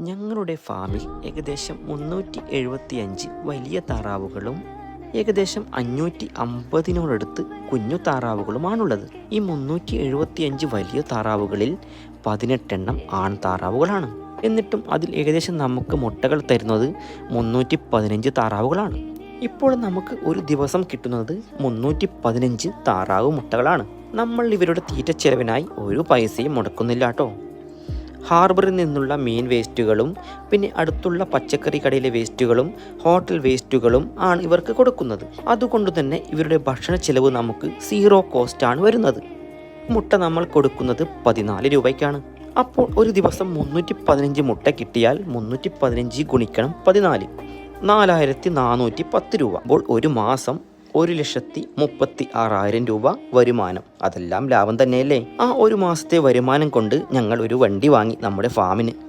ഞങ്ങളുടെ ഫാമിൽ ഏകദേശം മുന്നൂറ്റി എഴുപത്തിയഞ്ച് വലിയ താറാവുകളും ഏകദേശം അഞ്ഞൂറ്റി അമ്പതിനോടടുത്ത് കുഞ്ഞു താറാവുകളുമാണുള്ളത്. ഈ മുന്നൂറ്റി എഴുപത്തിയഞ്ച് വലിയ താറാവുകളിൽ പതിനെട്ടെണ്ണം ആൺ താറാവുകളാണ്. എന്നിട്ടും അതിൽ ഏകദേശം നമുക്ക് മുട്ടകൾ തരുന്നത് മുന്നൂറ്റി പതിനഞ്ച് താറാവുകളാണ്. ഇപ്പോൾ നമുക്ക് ഒരു ദിവസം കിട്ടുന്നത് മുന്നൂറ്റി പതിനഞ്ച് താറാവ് മുട്ടകളാണ്. നമ്മൾ ഇവരുടെ തീറ്റ ചെലവിനായി ഒരു പൈസയും മുടക്കുന്നില്ല കേട്ടോ. ഹാർബറിൽ നിന്നുള്ള മീൻ വേസ്റ്റുകളും പിന്നെ അടുത്തുള്ള പച്ചക്കറി കടയിലെ വേസ്റ്റുകളും ഹോട്ടൽ വേസ്റ്റുകളും ആണ് ഇവർക്ക് കൊടുക്കുന്നത്. അതുകൊണ്ട് തന്നെ ഇവരുടെ ഭക്ഷണ ചെലവ് നമുക്ക് സീറോ കോസ്റ്റ് ആണ് വരുന്നത്. മുട്ട നമ്മൾ കൊടുക്കുന്നത് പതിനാല് രൂപയ്ക്കാണ്. അപ്പോൾ ഒരു ദിവസം മുന്നൂറ്റി പതിനഞ്ച് മുട്ട കിട്ടിയാൽ മുന്നൂറ്റി പതിനഞ്ച് ഗുണിക്കണം പതിനാല്. നാലായിരത്തി നാനൂറ്റി പത്ത് രൂപ. അപ്പോൾ ഒരു മാസം ഒരു ലക്ഷത്തി മുപ്പത്തി ആറായിരം രൂപ വരുമാനം. അതെല്ലാം ലാഭം തന്നെയല്ലേ? ആ ഒരു മാസത്തെ വരുമാനം കൊണ്ട് ഞങ്ങൾ ഒരു വണ്ടി വാങ്ങി നമ്മുടെ ഫാമിന്.